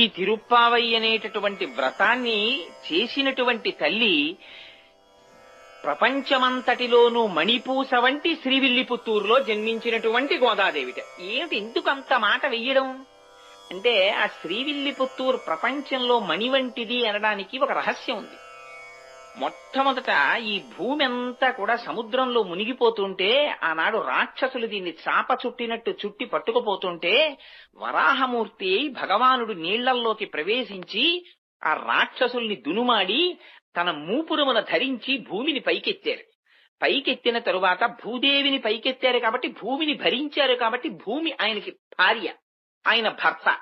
ఈ తిరుప్పావై అనేటటువంటి వ్రతాన్ని చేసినటువంటి తల్లి ప్రపంచమంతటిలోనూ మణిపూస వంటి శ్రీవిల్లిపుత్తూరులో జన్మించినటువంటి గోదాదేవిట. ఏమిటి ఎందుకు అంత మాట వెయ్యడం? అంటే ఆ శ్రీవిల్లిపుత్తూరు ప్రపంచంలో మణి వంటిది అనడానికి ఒక రహస్యం ఉంది. మొట్టమొదట ఈ భూమి అంతా కూడా సముద్రంలో మునిగిపోతుంటే ఆనాడు రాక్షసులు దీన్ని చాప చుట్టినట్టు చుట్టి పట్టుకుపోతుంటే వరాహమూర్తి భగవానుడు నీళ్ళల్లోకి ప్రవేశించి ఆ రాక్షసుల్ని దునుమాడి తన మూపురమున ధరించి భూమిని పైకెత్తారు. పైకెత్తిన తరువాత భూదేవిని పైకెత్తారు కాబట్టి భూమిని భరించారు కాబట్టి భూమి ఆయనకి భార్య ఆయన భర్త.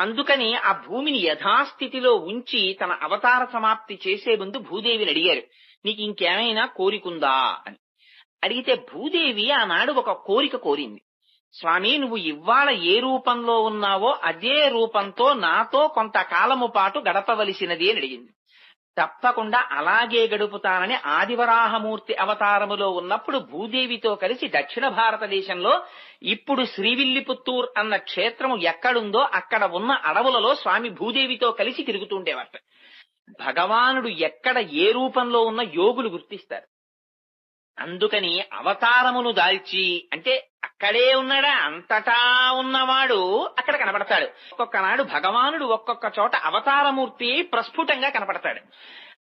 అందుకని ఆ భూమిని యథాస్థితిలో ఉంచి తన అవతార సమాప్తి చేసే ముందు భూదేవిని అడిగారు. నీకు ఇంకేమైనా కోరికుందా? అని. అడిగితే భూదేవి ఆనాడు ఒక కోరిక కోరింది. స్వామి నువ్వు ఇవాళ ఏ రూపంలో ఉన్నావో అదే రూపంతో నాతో కొంతకాలము పాటు గడపవలసినది అని అడిగింది. తప్పకుండా అలాగే గడుపుతానని ఆదివరాహమూర్తి అవతారములో ఉన్నప్పుడు భూదేవితో కలిసి దక్షిణ భారతదేశంలో ఇప్పుడు శ్రీవిల్లిపుత్తూర్ అన్న క్షేత్రము ఎక్కడుందో అక్కడ ఉన్న అడవులలో స్వామి భూదేవితో కలిసి తిరుగుతుండేవారు భగవానుడు ఎక్కడ ఏ రూపంలో ఉన్న యోగులు గుర్తిస్తారు? అందుకని అవతారమును దాల్చి అంటే అక్కడే ఉన్నాడా అంతటా ఉన్నవాడు అక్కడ కనపడతాడు. ఒక్కొక్కనాడు భగవానుడు ఒక్కొక్క చోట అవతారమూర్తి ప్రస్ఫుటంగా కనపడతాడు.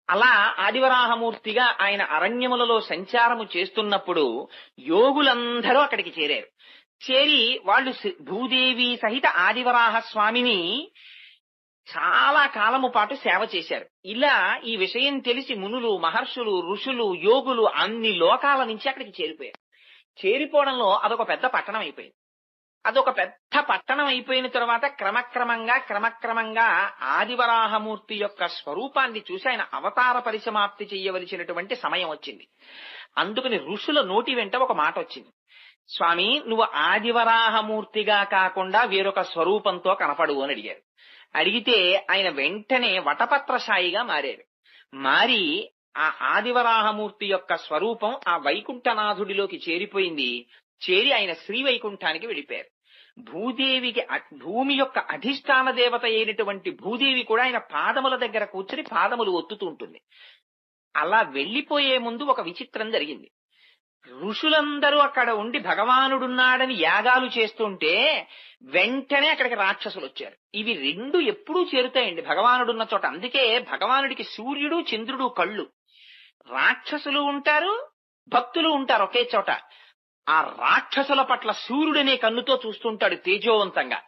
అలా ఆదివరాహమూర్తిగా ఆయన అరణ్యములలో సంచారము చేస్తున్నప్పుడు యోగులందరూ అక్కడికి చేరారు. చేరి వాళ్ళు భూదేవి సహిత ఆదివరాహ స్వామిని చాలా కాలము పాటు సేవ చేశారు. ఇలా ఈ విషయం తెలిసి మునులు మహర్షులు ఋషులు యోగులు అన్ని లోకాల నుంచి అక్కడికి చేరిపోయారు. చేరిపోవడంలో అదొక పెద్ద పట్టణం అయిపోయింది. అదొక పెద్ద పట్టణం అయిపోయిన తర్వాత క్రమక్రమంగా క్రమక్రమంగా ఆదివరాహమూర్తి యొక్క స్వరూపాన్ని చూసి ఆయన అవతార పరిసమాప్తి చేయవలసినటువంటి సమయం వచ్చింది. అందుకని ఋషుల నోటి వెంట ఒక మాట వచ్చింది. స్వామి నువ్వు ఆదివరాహమూర్తిగా కాకుండా వేరొక స్వరూపంతో కనపడు అని అడిగారు. అడిగితే ఆయన వెంటనే వటపత్రశాయిగా మారారు. మారి ఆ ఆదివరాహమూర్తి యొక్క స్వరూపం ఆ వైకుంఠనాథుడిలోకి చేరిపోయింది. చేరి ఆయన శ్రీ వైకుంఠానికి వెళ్ళిపోయారు. భూదేవికి భూమి యొక్క అధిష్టాన దేవత అయినటువంటి భూదేవి కూడా ఆయన పాదముల దగ్గర కూర్చుని పాదములు ఒత్తుతూ ఉంటుంది. అలా వెళ్ళిపోయే ముందు ఒక విచిత్రం జరిగింది. ఋషులందరూ అక్కడ ఉండి భగవానుడున్నాడని యాగాలు చేస్తుంటే వెంటనే అక్కడికి రాక్షసులు వచ్చారు. ఇవి రెండు ఎప్పుడూ చేరుతాయండి భగవానుడున్న చోట. అందుకే భగవానుడికి సూర్యుడు చంద్రుడు కళ్ళు. రాక్షసులు ఉంటారు భక్తులు ఉంటారు ఒకే చోట. ఆ రాక్షసుల పట్ల సూర్యుడనే కన్నుతో చూస్తుంటాడు తేజోవంతంగా.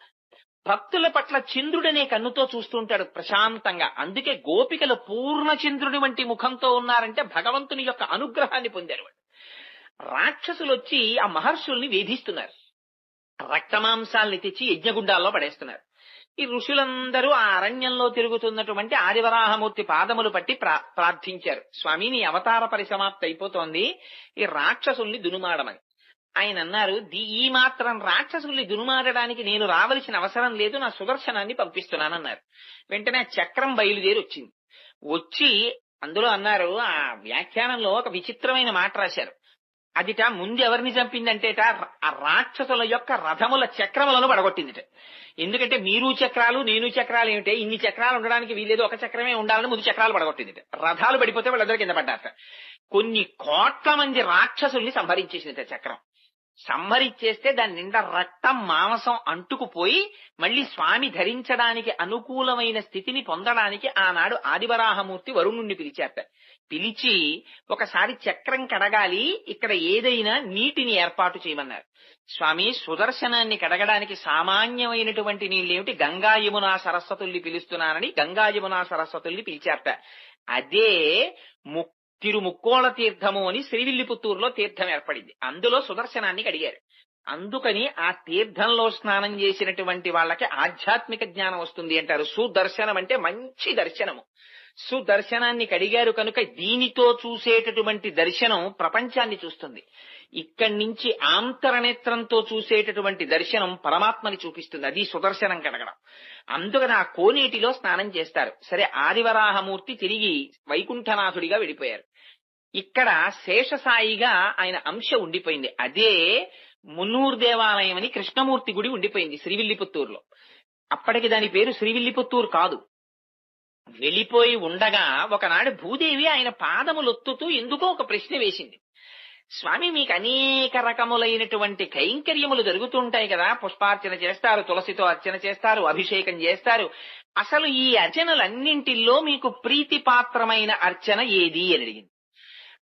భక్తుల పట్ల చంద్రుడనే కన్నుతో చూస్తుంటాడు ప్రశాంతంగా. అందుకే గోపికలు పూర్ణ చంద్రుడి వంటి ముఖంతో ఉన్నారంటే భగవంతుని యొక్క అనుగ్రహాన్ని పొందారు రాక్షసులు వచ్చి ఆ మహర్షుల్ని వేధిస్తున్నారు. రక్తమాంసాల్ని తెచ్చి యజ్ఞగుండాల్లో పడేస్తున్నారు. ఈ ఋషులందరూ ఆ అరణ్యంలో తిరుగుతున్నటువంటి ఆదివరాహమూర్తి పాదములు పట్టి ప్రార్థించారు. స్వామి నీ అవతార పరిసమాప్తి అయిపోతోంది ఈ రాక్షసుల్ని దునుమాడమని. ఆయన అన్నారు ఈ మాత్రం రాక్షసుల్ని దునుమాడడానికి నేను రావలసిన అవసరం లేదు నా సుదర్శనాన్ని పంపిస్తున్నానన్నారు. వెంటనే చక్రం బయలుదేరి వచ్చింది వచ్చి అందులో అన్నారు ఆ వ్యాఖ్యానంలో ఒక విచిత్రమైన మాట రాశారు. అదిట ముందు ఎవరిని చంపిందంటేట ఆ రాక్షసుల యొక్క రథముల చక్రములను పడగొట్టిందిట. ఎందుకంటే మీరు చక్రాలు నేను చక్రాలు ఏమిటే ఇన్ని చక్రాలు ఉండడానికి వీలేదు ఒక చక్రమే ఉండాలని ముందు చక్రాలు పడగొట్టింది రథాలు పడిపోతే వాళ్ళందరూ కింద పడ్డారట. కొన్ని కోట్ల మంది రాక్షసుల్ని సంహరించేసింది చక్రం. సంహరించేస్తే దాని నిండా రక్తం మాంసం అంటుకుపోయి మళ్ళీ స్వామి ధరించడానికి అనుకూలమైన స్థితిని పొందడానికి ఆనాడు ఆదివరాహమూర్తి వరుణుణ్ణి పిలిచారట పిలిచి ఒకసారి చక్రం కడగాలి ఇక్కడ ఏదైనా నీటిని ఏర్పాటు చేయమన్నారు. స్వామి సుదర్శనాన్ని కడగడానికి సామాన్యమైనటువంటి నీళ్ళేమిటి? గంగా యమునా సరస్వతుల్ని పిలుస్తున్నానని గంగా యమునా సరస్వతుల్ని పిలిచారట అదే తిరుముక్కోళ తీర్థము అని శ్రీవిల్లిపుత్తూరులో తీర్థం ఏర్పడింది. అందులో సుదర్శనాన్ని అడిగారు అందుకని ఆ తీర్థంలో స్నానం చేసినటువంటి వాళ్ళకి ఆధ్యాత్మిక జ్ఞానం వస్తుంది అంటారు. సుదర్శనం అంటే మంచి దర్శనము. సుదర్శనాన్ని కడిగారు కనుక దీనితో చూసేటటువంటి దర్శనం ప్రపంచాన్ని చూస్తుంది. ఇక్కడి నుంచి ఆంతరనేత్రంతో చూసేటటువంటి దర్శనం పరమాత్మని చూపిస్తుంది. అది సుదర్శనం కడగడం అందుకని ఆ కోనేటిలో స్నానం చేస్తారు. సరే ఆదివరాహమూర్తి తిరిగి వైకుంఠనాథుడిగా వెళ్ళిపోయారు. ఇక్కడ శేషసాయిగా ఆయన అంశ ఉండిపోయింది. అదే మున్నూరు దేవాలయం అని కృష్ణమూర్తి గుడి ఉండిపోయింది శ్రీవిల్లిపుత్తూరులో. అప్పటికి దాని పేరు శ్రీవిల్లిపుత్తూరు కాదు. వెళ్ళిపోయి ఉండగా ఒకనాడు భూదేవి ఆయన పాదములొత్తుతూ ఎందుకో ఒక ప్రశ్న వేసింది. స్వామి మీకు అనేక రకములైనటువంటి కైంకర్యములు జరుగుతుంటాయి కదా. పుష్పార్చన చేస్తారు తులసితో అర్చన చేస్తారు అభిషేకం చేస్తారు. అసలు ఈ అర్చనలన్నింటిల్లో మీకు ప్రీతిపాత్రమైన అర్చన ఏది అని అడిగింది.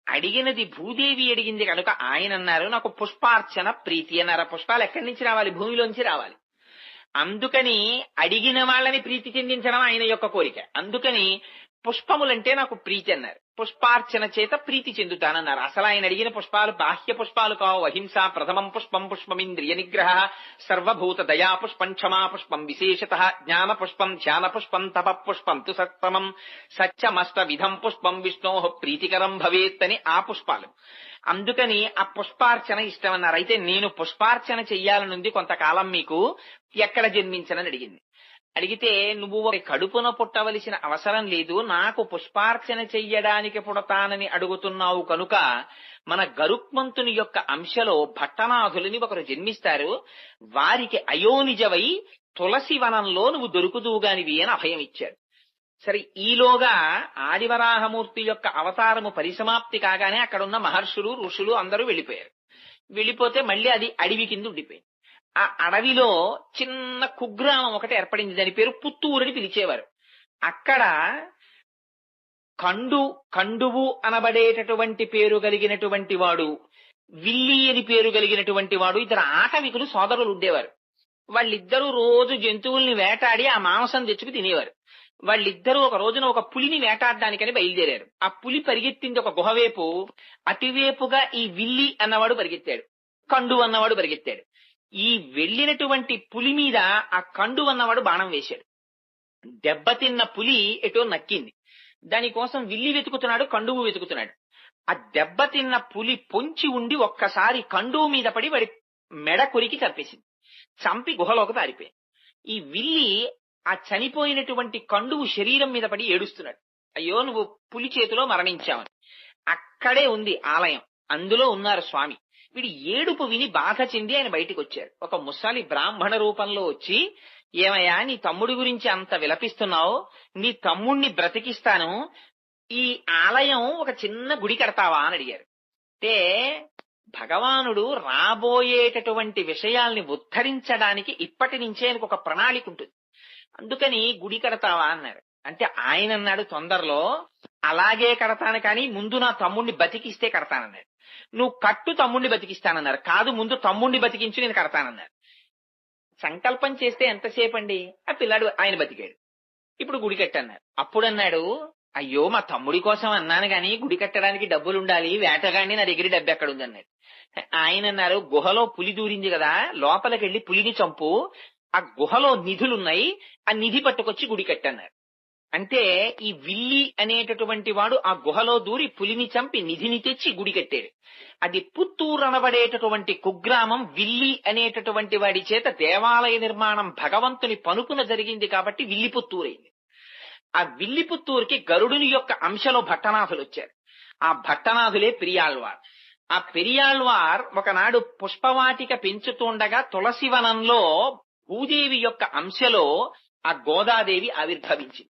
అడిగినది భూదేవి అడిగింది కనుక ఆయన అన్నారు నాకు పుష్పార్చన ప్రీతి అన్నారు. పుష్పాలు ఎక్కడి నుంచి రావాలి? భూమిలోంచి రావాలి. అందుకని అడిగిన వాళ్ళని ప్రీతి చెందించడం ఆయన యొక్క కోరిక. అందుకని పుష్పములంటే నాకు ప్రీతి అన్నారు. పుష్పార్చన చేత ప్రీతి చెందుతానన్నారు. అసలు ఆయన అడిగిన పుష్పాలు బాహ్య పుష్పాలు కావు. అహింస ప్రథమం పుష్పం పుష్పమింద్రియ నిగ్రహ సర్వభూత దయా పుష్పం క్షమా పుష్పం విశేషత జ్ఞాన పుష్పం ధ్యాన పుష్పం తప పుష్పం తు సత్తమం సత్యమష్ట విధం పుష్పం విష్ణో ప్రీతికరం భవేత్ అని ఆ పుష్పాలు. అందుకని ఆ పుష్పార్చన ఇష్టమన్నారు. అయితే నేను పుష్పార్చన చెయ్యాలనుంది కొంతకాలం మీకు ఎక్కడ జన్మించనని అడిగింది. అడిగితే నువ్వు కడుపున పుట్టవలసిన అవసరం లేదు నాకు పుష్పార్చన చెయ్యడానికి పుడతానని అడుగుతున్నావు కనుక మన గరుక్మంతుని యొక్క అంశలో భట్టనాథులని ఒకరు జన్మిస్తారు. వారికి అయోనిజవై తులసి వనంలో నువ్వు దొరుకుదువుగానివి అని అభయం ఇచ్చాడు. సరే ఈలోగా ఆదివరాహమూర్తి యొక్క అవతారము పరిసమాప్తి కాగానే అక్కడున్న మహర్షులు ఋషులు అందరూ వెళ్ళిపోయారు. వెళ్ళిపోతే మళ్ళీ అది అడవి కింద ఉండిపోయింది. ఆ అడవిలో చిన్న కుగ్రామం ఒకటి ఏర్పడింది. దాని పేరు పుత్తూరు అని పిలిచేవారు. అక్కడ కండు కండువు అనబడేటటువంటి పేరు కలిగినటువంటి వాడు విల్లి అని పేరు కలిగినటువంటి వాడు ఇద్దరు ఆటవికులు సోదరులు ఉండేవారు. వాళ్ళిద్దరూ రోజు జంతువుల్ని వేటాడి ఆ మాంసం తెచ్చుకు తినేవారు. వాళ్ళిద్దరూ ఒక రోజున ఒక పులిని వేటాడడానికని బయలుదేరారు. ఆ పులి పరిగెత్తింది ఒక గుహవైపు అటువైపుగా ఈ విల్లి అన్నవాడు పరిగెత్తాడు. కండు అన్నవాడు పరిగెత్తాడు. ఈ వెళ్ళినటువంటి పులి మీద ఆ కండు అన్నవాడు బాణం వేశాడు. దెబ్బతిన్న పులి ఎటో నక్కింది. దానికోసం విల్లి వెతుకుతున్నాడు కండువు వెతుకుతున్నాడు. ఆ దెబ్బతిన్న పులి పొంచి ఉండి ఒక్కసారి కండువు మీద పడి వాడి మెడ కొరికి చంపేసింది. చంపి గుహలోకి పారిపోయింది. ఈ విల్లి ఆ చనిపోయినటువంటి కండువు శరీరం మీద పడి ఏడుస్తున్నాడు. అయ్యో నువ్వు పులి చేతిలో మరణించావని. అక్కడే ఉంది ఆలయం. అందులో ఉన్నారు స్వామి. వీడి ఏడుపు విని బాధ చెంది ఆయన బయటికి వచ్చారు ఒక ముసలి బ్రాహ్మణ రూపంలో వచ్చి ఏమయ్యా నీ తమ్ముడి గురించి అంత విలపిస్తున్నావు? నీ తమ్ముణ్ణి బ్రతికిస్తాను. ఈ ఆలయం ఒక చిన్న గుడి కడతావా? అని అడిగారు. అంటే భగవానుడు రాబోయేటటువంటి విషయాల్ని ఉద్ధరించడానికి ఇప్పటి నుంచే ఆయనకు ఒక ప్రణాళిక ఉంటుంది. అందుకని గుడి కడతావా? అన్నారు. అంటే ఆయన అన్నాడు తొందరలో అలాగే కడతాను కానీ ముందు నా తమ్ముణ్ణి బతికిస్తే కడతానన్నాడు. నువ్వు కట్టు తమ్ముణ్ణి బతికిస్తానన్నారు. కాదు ముందు తమ్ముణ్ణి బతికించు నేను కడతానన్నారు. సంకల్పం చేస్తే ఎంతసేపు అండి ఆ పిల్లాడు ఆయన బతికాడు. ఇప్పుడు గుడి కట్టన్నారు. అప్పుడు అన్నాడు అయ్యో మా తమ్ముడి కోసం అన్నాను గాని గుడి కట్టడానికి డబ్బులు ఉండాలి వేటగాడిని నా దగ్గర డబ్బు ఎక్కడ ఉంది అన్నాడు ఆయన అన్నారు గుహలో పులి దూరింది కదా లోపలికెళ్ళి పులిని చంపు. ఆ గుహలో నిధులున్నాయి ఆ నిధి పట్టుకొచ్చి గుడి కట్టన్నారు. అంటే ఈ విల్లి అనేటటువంటి వాడు ఆ గుహలో దూరి పులిని చంపి నిధిని తెచ్చి గుడి కట్టాడు. అది పుత్తూరు అనబడేటటువంటి కుగ్రామం విల్లి అనేటటువంటి వాడి చేత దేవాలయ నిర్మాణం భగవంతుని పనుపున జరిగింది కాబట్టి విల్లి పుత్తూరైంది ఆ విల్లి పుత్తూరుకి గరుడుని యొక్క అంశలో భట్టనాథులు వచ్చారు. ఆ భట్టనాథులే పెరియాళ్వార్. ఆ పెరియాళ్వార్ ఒకనాడు పుష్పవాటిక పెంచుతుండగా తులసివనంలో భూదేవి యొక్క అంశలో ఆ గోదాదేవి ఆవిర్భవించింది.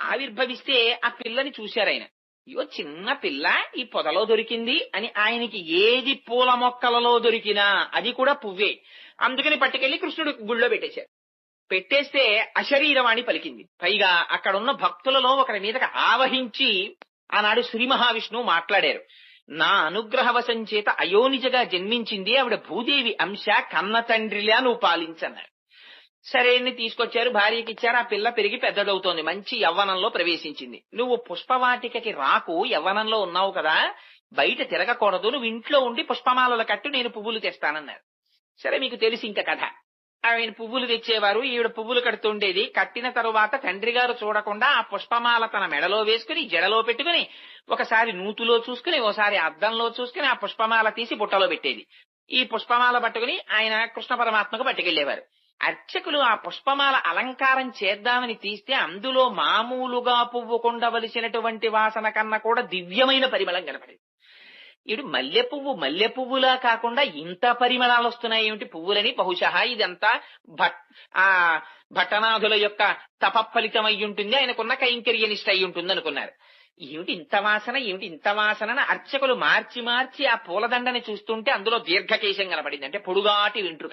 ఆవిర్భవిస్తే ఆ పిల్లని చూశారు ఆయన. అయ్యో చిన్న పిల్ల ఈ పొదలో దొరికింది అని ఆయనకి ఏది పూల మొక్కలలో దొరికినా అది కూడా పువ్వే. అందుకని పట్టుకెళ్ళి కృష్ణుడు గుళ్ళో పెట్టేశారు. పెట్టేస్తే అశరీరవాణి పలికింది. పైగా అక్కడున్న భక్తులలో ఒకరి మీదకి ఆవహించి ఆనాడు శ్రీ మహావిష్ణువు మాట్లాడారు. నా అనుగ్రహవశం చేత అయోనిజగా జన్మించింది ఆవిడ భూదేవి అంశ కన్న తండ్రిలా నువ్వు పాలించన్నారు సరే తీసుకొచ్చారు భార్యకి ఇచ్చారు ఆ పిల్ల పెరిగి పెద్దదవుతోంది మంచి యవ్వనంలో ప్రవేశించింది. నువ్వు పుష్పవాటికకి రాకు యవ్వనంలో ఉన్నావు కదా బయట తిరగకూడదు నువ్వు ఇంట్లో ఉండి పుష్పమాలలు కట్టు నేను పువ్వులు తెస్తానన్నారు. సరే మీకు తెలిసి ఇంకా కథ. ఆయన పువ్వులు తెచ్చేవారు ఈవిడ పువ్వులు కడుతుండేది. కట్టిన తరువాత తండ్రి గారు చూడకుండా ఆ పుష్పమాల తన మెడలో వేసుకుని జడలో పెట్టుకుని ఒకసారి నూతులో చూసుకుని ఓసారి అద్దంలో చూసుకుని ఆ పుష్పమాల తీసి బుట్టలో పెట్టేది. ఈ పుష్పమాల పట్టుకుని ఆయన కృష్ణ పరమాత్మకు పట్టుకెళ్ళేవారు అర్చకులు ఆ పుష్పమాల అలంకారం చేద్దామని తీస్తే అందులో మామూలుగా పువ్వు కొండవలసినటువంటి వాసన కన్నా కూడా దివ్యమైన పరిమళం కనపడింది. ఇటు మల్లె పువ్వు మల్లె పువ్వులా కాకుండా ఇంత పరిమళాలు వస్తున్నాయి ఏమిటి? పువ్వులని బహుశా ఇదంతా భట్ ఆ భట్టనాథుల యొక్క తపఫలితం అయి ఉంటుంది ఆయనకున్న కైంకర్యనిష్ట అయి ఉంటుంది అనుకున్నారు ఏమిటి ఇంత వాసన ఏమిటి ఇంత వాసన అర్చకులు మార్చి మార్చి ఆ పూలదండని చూస్తుంటే అందులో దీర్ఘకేశం కనపడింది. అంటే పొడుగాటి వెంట్రుక.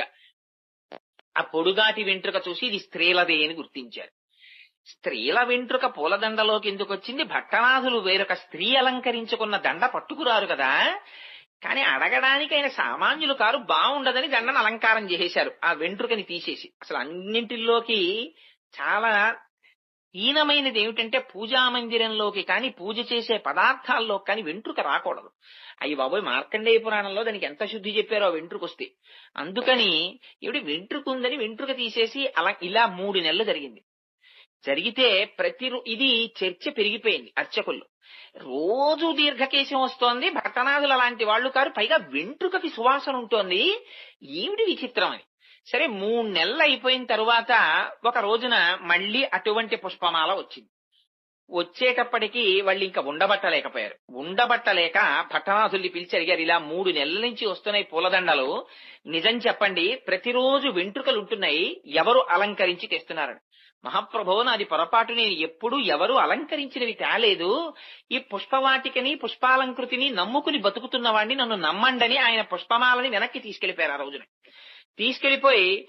ఆ పొడుగాటి వెంట్రుక చూసి ఇది స్త్రీలదే అని గుర్తించారు. స్త్రీల వెంట్రుక పూలదండలోకి ఎందుకు వచ్చింది? భట్టనాథులు వేరొక స్త్రీ అలంకరించుకున్న దండ పట్టుకురారు కదా. కానీ అడగడానికి ఆయన సామాన్యులు కారు బాగుండదని దండను అలంకారం చేసేశారు. ఆ వెంట్రుకని తీసేసి అసలు అన్నింటిలోకి చాలా హీనమైనది ఏమిటంటే పూజా మందిరంలోకి కానీ పూజ చేసే పదార్థాల్లో కానీ వెంట్రుక రాకూడదు. అయ్యి బాబోయ్ మార్కండేయ పురాణంలో దానికి ఎంత శుద్ధి చెప్పారో ఆ వెంట్రుక వస్తే అందుకని ఇవిడి వెంట్రుకు ఉందని వెంట్రుక తీసేసి అలా ఇలా మూడు నెలలు జరిగింది. జరిగితే ప్రతి ఇది చర్చ పెరిగిపోయింది అర్చకుల్లో. రోజు దీర్ఘకేశం వస్తోంది భక్తనాథులు అలాంటి వాళ్ళు కారు పైగా వెంట్రుకకి సువాసన ఉంటోంది. ఏమిటి విచిత్రం అని సరే మూడు నెలలు అయిపోయిన తరువాత ఒక రోజున మళ్ళీ అటువంటి పుష్పమాల వచ్చింది. వచ్చేటప్పటికి వాళ్ళు ఇంకా ఉండబట్టలేకపోయారు. ఉండబట్టలేక పట్టణాసుల్ని పిలిచి అడిగారు ఇలా మూడు నెలల నుంచి వస్తున్నాయి పూలదండలు. నిజం చెప్పండి ప్రతిరోజు వెంట్రుకలు ఉంటున్నాయి ఎవరు అలంకరించి తెస్తున్నారని. మహాప్రభో నాది పొరపాటు నేను ఎప్పుడు ఎవరు అలంకరించినవి తేలేదు ఈ పుష్పవాటికని పుష్పాలంకృతిని నమ్ముకుని బతుకుతున్న వాడిని నన్ను నమ్మండని ఆయన పుష్పమాలని వెనక్కి తీసుకెళ్ళిపోయారు ఆ రోజున. తీసుకెళ్ళిపోయి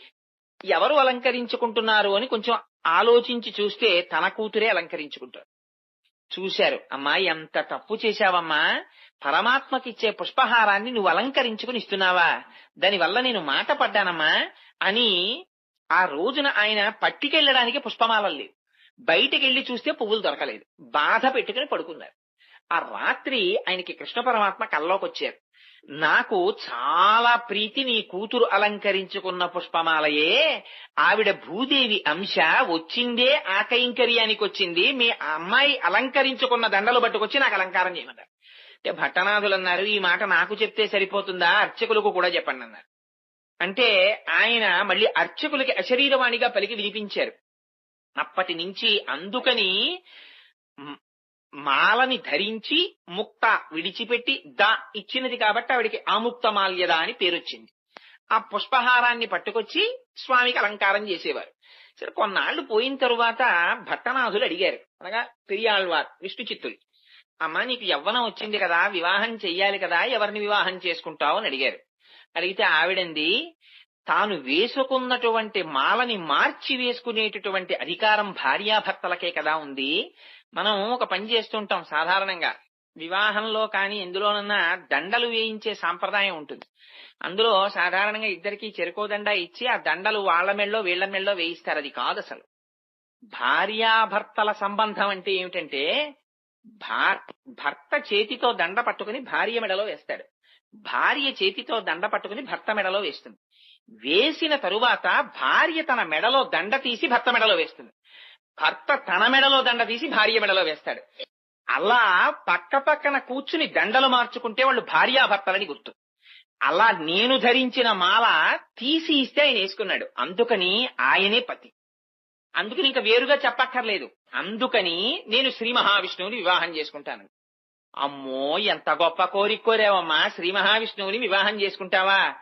ఎవరు అలంకరించుకుంటున్నారు అని కొంచెం ఆలోచించి చూస్తే తన కూతురే అలంకరించుకుంటారు చూశారు అమ్మా ఎంత తప్పు చేశావమ్మా. పరమాత్మకిచ్చే పుష్పహారాన్ని నువ్వు అలంకరించుకుని ఇస్తున్నావా? దానివల్ల నేను మాట పడ్డానమ్మా అని ఆ రోజున ఆయన పట్టికెళ్ళడానికి పుష్పమాలలు లేవు. బయటికెళ్ళి చూస్తే పువ్వులు దొరకలేదు. బాధ పెట్టుకుని పడుకున్నారు. ఆ రాత్రి ఆయనకి కృష్ణ పరమాత్మ కల్లోకి వచ్చారు నాకు చాలా ప్రీతి నీ కూతురు అలంకరించుకున్న పుష్పమాలయే. ఆవిడ భూదేవి అంశ వచ్చిందే ఆకైంకర్యానికి వచ్చింది మీ అమ్మాయి అలంకరించుకున్న దండలు పట్టుకొచ్చి నాకు అలంకారం చేయమన్నారు అంటే భట్టనాథులు అన్నారు ఈ మాట నాకు చెప్తే సరిపోతుందా? అర్చకులకు కూడా చెప్పండి అన్నారు. అంటే ఆయన మళ్ళీ అర్చకులకి అశరీరవాణిగా పలికి వినిపించారు. అప్పటి నుంచి అందుకని మాలని ధరించి ముక్త విడిచిపెట్టి ద ఇచ్చినది కాబట్టి ఆవిడికి ఆముక్త మాల్యద అని పేరొచ్చింది. ఆ పుష్పహారాన్ని పట్టుకొచ్చి స్వామికి అలంకారం చేసేవారు. సరే కొన్నాళ్ళు పోయిన తరువాత భట్టనాథులు అడిగారు. అనగా పెరియాళ్వార్ విష్ణు చిత్తులు అమ్మా నీకు యవ్వనం వచ్చింది కదా వివాహం చెయ్యాలి కదా ఎవరిని వివాహం చేసుకుంటావు? అని అడిగారు. అడిగితే ఆవిడంది తాను వేసుకున్నటువంటి మాలని మార్చి వేసుకునేటటువంటి అధికారం భార్యాభర్తలకే కదా ఉంది. మనం ఒక పని చేస్తుంటాం సాధారణంగా. వివాహంలో కానీ ఎందులోనన్నా దండలు వేయించే సాంప్రదాయం ఉంటుంది. అందులో సాధారణంగా ఇద్దరికి చెరుకోదండ ఇచ్చి ఆ దండలు వాళ్ళ మెళ్ళో వీళ్ళ మెళ్ళో వేయిస్తారు. అది కాదు అసలు. భార్యాభర్తల సంబంధం అంటే ఏమిటంటే భర్త చేతితో దండ పట్టుకుని భార్య మెడలో వేస్తాడు. భార్య చేతితో దండ పట్టుకుని భర్త మెడలో వేస్తుంది. వేసిన తరువాత భార్య తన మెడలో దండ తీసి భర్త మెడలో వేస్తుంది. భర్త తన మెడలో దండ తీసి భార్య మెడలో వేస్తాడు. అలా పక్క పక్కన కూర్చుని దండలు మార్చుకుంటే వాళ్ళు భార్యాభర్తలని గుర్తు. అలా నేను ధరించిన మాల తీసి ఇస్తే ఆయన వేసుకున్నాడు. అందుకని ఆయనే పతి. అందుకని ఇంకా వేరుగా చెప్పక్కర్లేదు. అందుకని నేను శ్రీ మహావిష్ణువుని వివాహం చేసుకుంటాను. అమ్మో ఎంత గొప్ప కోరిక కోరావమ్మా. శ్రీ మహావిష్ణువుని వివాహం చేసుకుంటావా?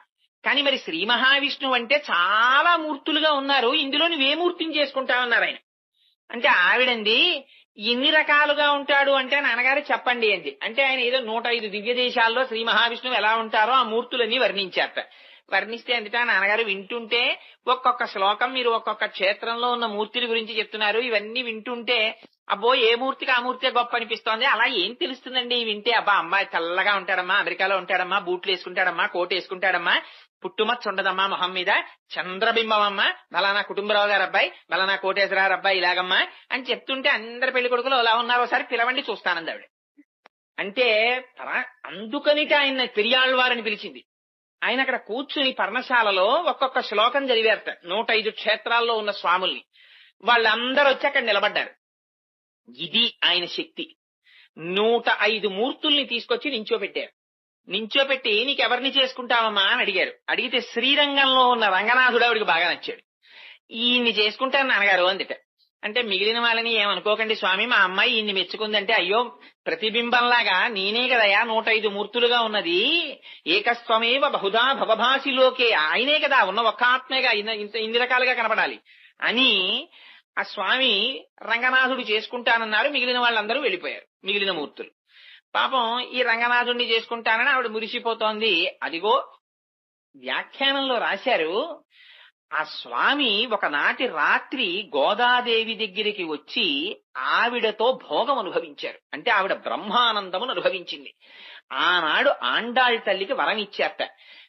కానీ మరి శ్రీ మహావిష్ణువు అంటే చాలా మూర్తులుగా ఉన్నారు. ఇందులో నువ్వే మూర్తిని చేసుకుంటావన్నారు ఆయన. అంటే ఆవిడంది ఎన్ని రకాలుగా ఉంటాడు అంటే నాన్నగారు చెప్పండి అంది. అంటే ఆయన ఏదో నూట ఐదు దివ్య దేశాల్లో శ్రీ మహావిష్ణువు ఎలా ఉంటారో ఆ మూర్తులన్నీ వర్ణించారట వర్ణిస్తే అందుట నాన్నగారు వింటుంటే ఒక్కొక్క శ్లోకం మీరు ఒక్కొక్క క్షేత్రంలో ఉన్న మూర్తుల గురించి చెప్తున్నారు. ఇవన్నీ వింటుంటే అబ్బో ఏ మూర్తికి ఆ మూర్తి గొప్ప అనిపిస్తోంది? అలా ఏం తెలుస్తుందండి? వింటే అబ్బా అమ్మాయి తెల్లగా ఉంటాడమ్మా అమెరికాలో ఉంటాడమ్మా బూట్లు వేసుకుంటాడమ్మా కోట్ వేసుకుంటాడమ్మా పుట్టుమచ్చ ఉండదమ్మా మొహం మీద. చంద్రబింబమమ్మ బలానా కుటుంబరావు గారు అబ్బాయి బలానా కోటేశ్వరరావు అబ్బాయి ఇలాగమ్మా అని చెప్తుంటే అందరి పెళ్ళి కొడుకులు ఎలా ఉన్నారో ఒకసారి పిలవండి చూస్తానంది ఆవిడ. అంటే పరా- అందుకనిట ఆయన పెరియాళ్ళవారని పిలిచింది. ఆయన అక్కడ కూర్చుని పర్ణశాలలో ఒక్కొక్క శ్లోకం చదివారట నూట ఐదు క్షేత్రాల్లో ఉన్న స్వాముల్ని. వాళ్ళందరూ వచ్చి అక్కడ నిలబడ్డారు. ఇది ఆయన శక్తి. నూట ఐదు మూర్తుల్ని తీసుకొచ్చి నించోబెట్టారు నించోపెట్టి నీకెవరిని చేసుకుంటావమ్మా? అని అడిగారు. అడిగితే శ్రీరంగంలో ఉన్న రంగనాథుడు ఆవిడికి బాగా నచ్చాడు. ఈయన్ని చేసుకుంటాను నాన్నగారు అందిట. అంటే మిగిలిన వాళ్ళని ఏమనుకోకండి స్వామి మా అమ్మాయి ఇన్ని మెచ్చుకుందంటే అయ్యో ప్రతిబింబంలాగా నేనే కదయా నూట ఐదు మూర్తులుగా ఉన్నది. ఏకస్వమేవ బహుదా భవభాసిలోకే ఆయనే కదా ఉన్న ఒక్క ఆత్మేగా ఇంత- ఇన్ని రకాలుగా కనపడాలి. అని ఆ స్వామి రంగనాథుడు చేసుకుంటానన్నారు. మిగిలిన వాళ్ళందరూ వెళ్ళిపోయారు. మిగిలిన మూర్తులు. పాపం ఈ రంగనాథుణ్ణి చేసుకుంటానని ఆవిడ మురిసిపోతోంది. అదిగో వ్యాఖ్యానంలో రాశారు ఆ స్వామి ఒకనాటి రాత్రి గోదాదేవి దగ్గరికి వచ్చి ఆవిడతో భోగం అనుభవించారు. అంటే ఆవిడ బ్రహ్మానందమును అనుభవించింది. ఆనాడు ఆండాళ్ తల్లికి వరం ఇచ్చారట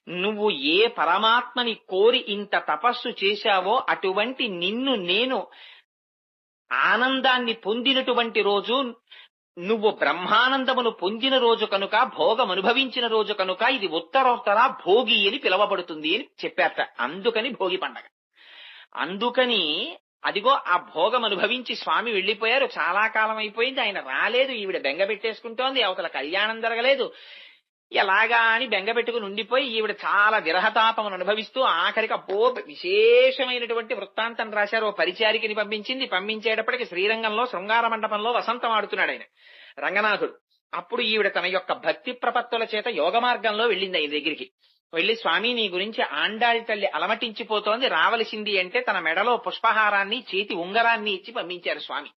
నువ్వు ఏ పరమాత్మని కోరి ఇంత తపస్సు చేశావో అటువంటి నిన్ను నేను ఆనందాన్ని పొందినటువంటి రోజు నువ్వు బ్రహ్మానందమును పొందిన రోజు కనుక భోగం అనుభవించిన రోజు కనుక ఇది ఉత్తరోత్తర భోగి అని పిలవబడుతుంది అని చెప్పారట అందుకని భోగి పండగ. అందుకని అదిగో ఆ భోగం అనుభవించి స్వామి వెళ్ళిపోయారు చాలా కాలం అయిపోయింది. ఆయన రాలేదు. ఈవిడ బెంగ పెట్టేసుకుంటోంది. అవతల కళ్యాణం జరగలేదు. ఎలాగా అని బెంగ పెట్టుకుని ఉండిపోయి ఈవిడ చాలా విరహతాపమును అనుభవిస్తూ ఆఖరికి అబ్బో విశేషమైనటువంటి వృత్తాంతం రాశారు. ఓ పరిచారికని పంపించింది. పంపించేటప్పటికి శ్రీరంగంలో శృంగార మండపంలో వసంతం ఆడుతున్నాడు ఆయన. రంగనాథుడు అప్పుడు ఈవిడ తన యొక్క భక్తి ప్రపత్తుల చేత యోగ మార్గంలో వెళ్ళింది ఆయన దగ్గరికి. వెళ్ళి స్వామి నీ గురించి ఆండాళి తల్లి అలమటించిపోతోంది. రావలసింది అంటే తన మెడలో పుష్పహారాన్ని చేతి ఉంగరాన్ని ఇచ్చి పంపించారు స్వామి.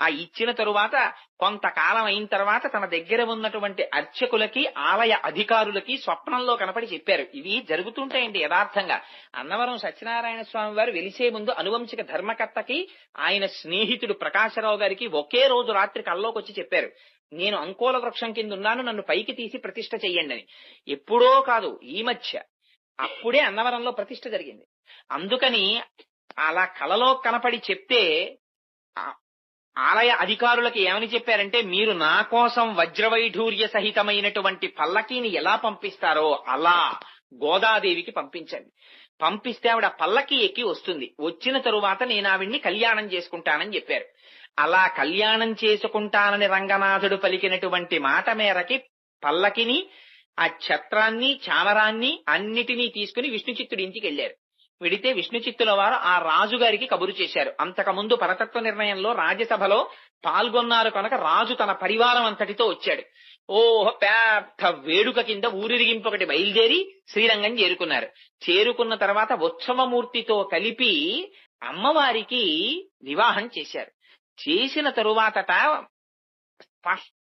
ఆ ఇచ్చిన తరువాత కొంతకాలం అయిన తర్వాత తన దగ్గర ఉన్నటువంటి అర్చకులకి ఆలయ అధికారులకి స్వప్నంలో కనపడి చెప్పారు. ఇవి జరుగుతుంటాయండి యథార్థంగా. అన్నవరం సత్యనారాయణ స్వామి వారు వెలిసే ముందు అనువంశిక ధర్మకర్తకి ఆయన స్నేహితుడు ప్రకాశరావు గారికి ఒకే రోజు రాత్రి కల్లోకి వచ్చి చెప్పారు. నేను అంకోల వృక్షం కింద ఉన్నాను నన్ను పైకి తీసి ప్రతిష్ట చెయ్యండి అని. ఎప్పుడో కాదు ఈ మధ్య అప్పుడే అన్నవరంలో ప్రతిష్ఠ జరిగింది. అందుకని అలా కలలో కనపడి చెప్తే ఆలయ అధికారులకు ఏమని చెప్పారంటే మీరు నా కోసం వజ్రవైఢూర్య సహితమైనటువంటి పల్లకీని ఎలా పంపిస్తారో అలా గోదాదేవికి పంపించండి. పంపిస్తే ఆవిడ పల్లకి ఎక్కి వస్తుంది. వచ్చిన తరువాత నేను ఆవిడ్ని కళ్యాణం చేసుకుంటానని చెప్పారు. అలా కళ్యాణం చేసుకుంటానని రంగనాథుడు పలికినటువంటి మాట మేరకి పల్లకిని ఆ ఛత్రాన్ని చామరాన్ని అన్నిటినీ తీసుకుని విష్ణు చిత్తుడి ఇంటికి వెళ్ళారు విడితే విష్ణు చిత్తుల వారు ఆ రాజుగారికి కబురు చేశారు. అంతకుముందు పరతత్వ నిర్ణయంలో రాజ్యసభలో పాల్గొన్నారు కనుక రాజు తన పరివారం అంతటితో వచ్చాడు. ఓహో పెద్ద వేడుక కింద ఊరిరిగింపొకటి బయలుదేరి శ్రీరంగం చేరుకున్నారు. చేరుకున్న తర్వాత ఉత్సవమూర్తితో కలిపి అమ్మవారికి వివాహం చేశారు. చేసిన తరువాతట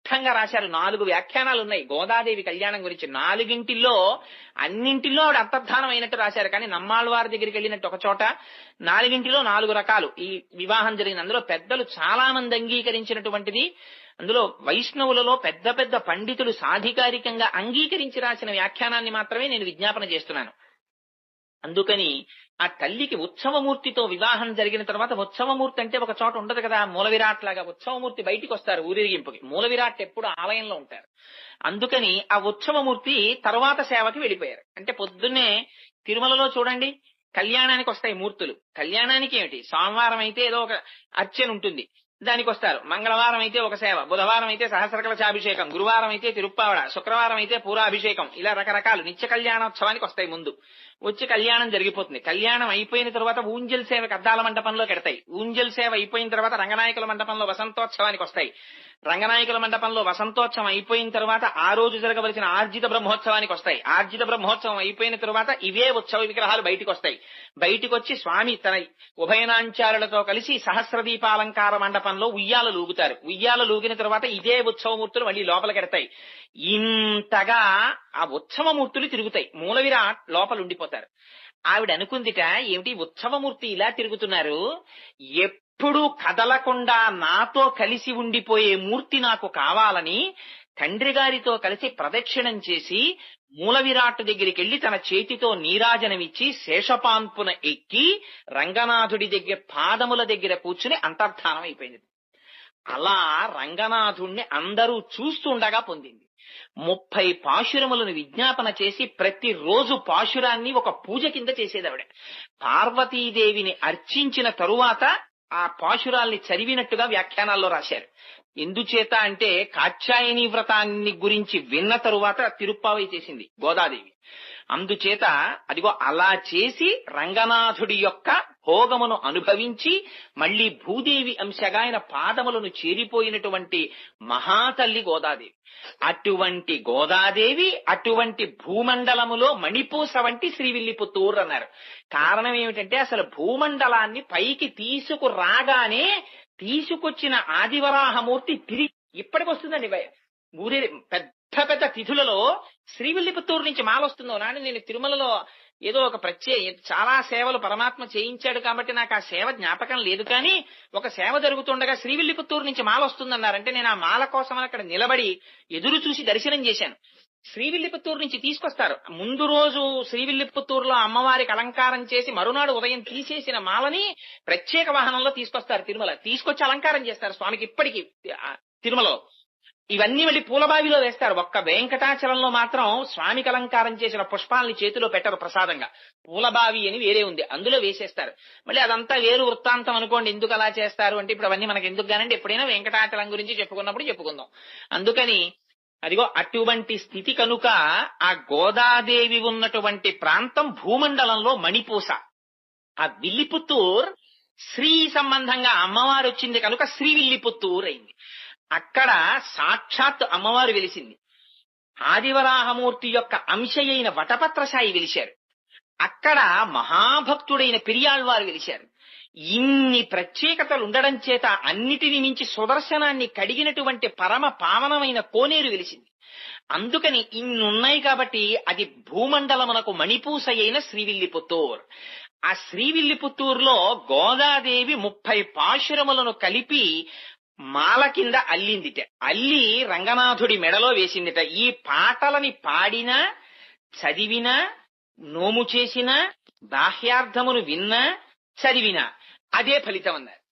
స్పష్టంగా రాశారు. నాలుగు వ్యాఖ్యానాలు ఉన్నాయి గోదాదేవి కళ్యాణం గురించి నాలుగింటిల్లో అన్నింటిలో ఆవిడ అంతర్ధానం అయినట్టు రాశారు. కానీ నమ్మాళ్ళవారి దగ్గరికి వెళ్ళినట్టు ఒక చోట నాలుగింటిలో నాలుగు రకాలు. ఈ వివాహం జరిగిన అందులో పెద్దలు చాలా మంది అంగీకరించినటువంటిది అందులో వైష్ణవులలో పెద్ద పెద్ద పండితులు సాధికారికంగా అంగీకరించి రాసిన వ్యాఖ్యానాన్ని మాత్రమే నేను విజ్ఞాపన చేస్తున్నాను. అందుకని ఆ తల్లికి ఉత్సవమూర్తితో వివాహం జరిగిన తర్వాత ఉత్సవమూర్తి అంటే ఒక చోట ఉండదు కదా మూల విరాట్ లాగా ఉత్సవమూర్తి బయటికి వస్తారు ఊరేగింపుకి. మూల విరాట్ ఎప్పుడు ఆలయంలో ఉంటారు. అందుకని ఆ ఉత్సవమూర్తి తర్వాత సేవకి వెళ్ళిపోయారు. అంటే పొద్దున్నే తిరుమలలో చూడండి కళ్యాణానికి వస్తాయి మూర్తులు. కళ్యాణానికి ఏమిటి? సోమవారం అయితే ఏదో ఒక అర్చన ఉంటుంది. దానికి వస్తారు మంగళవారం అయితే ఒక సేవ బుధవారం అయితే సహస్రకలశాభిషేకం గురువారం అయితే తిరుప్పావడ శుక్రవారం అయితే పూరాభిషేకం ఇలా రకరకాలు నిత్య కళ్యాణోత్సవానికి వస్తాయి ముందు. వచ్చి కళ్యాణం జరిగిపోతుంది. కళ్యాణం అయిపోయిన తర్వాత ఊంజల్ సేవకి అద్దాల మండపంలో కెడతాయి. ఊంజల్ సేవ అయిపోయిన తర్వాత రంగనాయకుల మండపంలో వసంతోత్సవానికి వస్తాయి. రంగనాయకుల మండపంలో వసంతోత్సవం అయిపోయిన తర్వాత ఆ రోజు జరగవలసిన ఆర్జిత బ్రహ్మోత్సవానికి వస్తాయి. ఆర్జిత బ్రహ్మోత్సవం అయిపోయిన తర్వాత ఇవే ఉత్సవ విగ్రహాలు బయటికి వస్తాయి. బయటికి వచ్చి స్వామి తన ఉభయనాంచారులతో కలిసి సహస్ర దీపాలంకార మండపంలో ఉయ్యాల లూగుతారు. ఉయ్యాల లూగిన తర్వాత ఇదే ఉత్సవమూర్తులు మళ్ళీ లోపలికెడతాయి ఇంతగా ఆ ఉత్సవమూర్తులు తిరుగుతాయి. మూల విరాట్ లోపల ఉండిపోతారు. ఆవిడ అనుకుందిట ఏమిటి ఉత్సవమూర్తి ఇలా తిరుగుతున్నారు? ఎప్పుడు కదలకుండా నాతో కలిసి ఉండిపోయే మూర్తి నాకు కావాలని తండ్రి గారితో కలిసి ప్రదక్షిణం చేసి మూల విరాట్ దగ్గరికి వెళ్ళి తన చేతితో నీరాజనమిచ్చి శేషపాన్పున ఎక్కి రంగనాథుడి దగ్గర పాదముల దగ్గర కూర్చుని అంతర్ధానం అయిపోయింది. అలా రంగనాథుణ్ణి అందరూ చూస్తుండగా పొందింది. ముప్పై పాశురములను విజ్ఞాపన చేసి ప్రతిరోజు పాశురాన్ని ఒక పూజ కింద చేసేదావిడ. పార్వతీదేవిని అర్చించిన తరువాత ఆ పాశురాల్ని చదివినట్టుగా వ్యాఖ్యానాల్లో రాశారు. ఎందుచేత అంటే కాత్యాయని వ్రతాన్ని గురించి విన్న తరువాత తిరుప్పావై చేసింది గోదాదేవి. అందుచేత అదిగో అలా చేసి రంగనాథుడి యొక్క భోగమును అనుభవించి మళ్ళీ భూదేవి అంశగా ఆయన పాదములను చేరిపోయినటువంటి మహాతల్లి గోదాదేవి. అటువంటి గోదాదేవి అటువంటి భూమండలములో మణిపూస వంటి శ్రీవిల్లిపుత్తూరు అన్నారు. కారణం ఏమిటంటే అసలు భూమండలాన్ని పైకి తీసుకురాగానే తీసుకొచ్చిన ఆదివరాహమూర్తి తిరిగి ఇప్పటికి వస్తుందండి ఊరే పెద్ద పెద్ద తిథులలో శ్రీవిల్లిపుత్తూరు నుంచి మాల వస్తుందో నాని? నేను తిరుమలలో ఏదో ఒక ప్రత్యేక చాలా సేవలు పరమాత్మ చేయించాడు కాబట్టి నాకు ఆ సేవ జ్ఞాపకం లేదు కానీ ఒక సేవ జరుగుతుండగా శ్రీవిల్లిపుత్తూరు నుంచి మాల వస్తుందన్నారంటే నేను ఆ మాల కోసం అక్కడ నిలబడి ఎదురు చూసి దర్శనం చేశాను. శ్రీవిల్లిపుత్తూరు నుంచి తీసుకొస్తారు. ముందు రోజు శ్రీవిల్లిపుత్తూరులో అమ్మవారికి అలంకారం చేసి మరునాడు ఉదయం తీసేసిన మాలని ప్రత్యేక వాహనంలో తీసుకొస్తారు తిరుమల. తీసుకొచ్చి అలంకారం చేస్తారు స్వామికి ఇప్పటికీ తిరుమలలో. ఇవన్నీ మళ్ళీ పూలబావిలో వేస్తారు. ఒక్క వెంకటాచలంలో మాత్రం స్వామికి అలంకారం చేసిన పుష్పాలని చేతిలో పెట్టరు ప్రసాదంగా. పూలబావి అని వేరే ఉంది. అందులో వేసేస్తారు. మళ్ళీ అదంతా వేరు వృత్తాంతం అనుకోండి. ఎందుకు అలా చేస్తారు? అంటే ఇప్పుడు అవన్నీ మనకి ఎందుకు కానండి ఎప్పుడైనా వెంకటాచలం గురించి చెప్పుకున్నప్పుడు చెప్పుకుందాం. అందుకని అదిగో అటువంటి స్థితి కనుక ఆ గోదాదేవి ఉన్నటువంటి ప్రాంతం భూమండలంలో మణిపూస. ఆ విల్లిపుత్తూర్ శ్రీ సంబంధంగా అమ్మవారు వచ్చింది కనుక శ్రీ విల్లిపుత్తూర్ అయింది. అక్కడ సాక్షాత్ అమ్మవారు వెలిసింది. ఆదివరాహమూర్తి యొక్క అంశ అయిన వటపత్రసాయి వెలిశారు. అక్కడ మహాభక్తుడైన పెరియాళ్వారు వెలిశారు. ఇన్ని ప్రత్యేకతలు ఉండడం చేత అన్నిటిని మించి సుదర్శనాన్ని కడిగినటువంటి పరమ పావనమైన కోనేరు వెలిసింది. అందుకని ఇన్నున్నాయి కాబట్టి అది భూమండలమునకు మణిపూస అయిన శ్రీవిల్లిపుత్తూర్. ఆ శ్రీవిల్లిపుత్తూరులో గోదాదేవి ముప్పై పాశురములను కలిపి మాల కింద అల్లిందిట. అల్లి రంగనాథుడి మెడలో వేసిందిట. ఈ పాటలని పాడినా చదివినా నోము చేసినా బాహ్యార్థమును విన్నా చదివినా. అదే ఫలితం అన్నారు.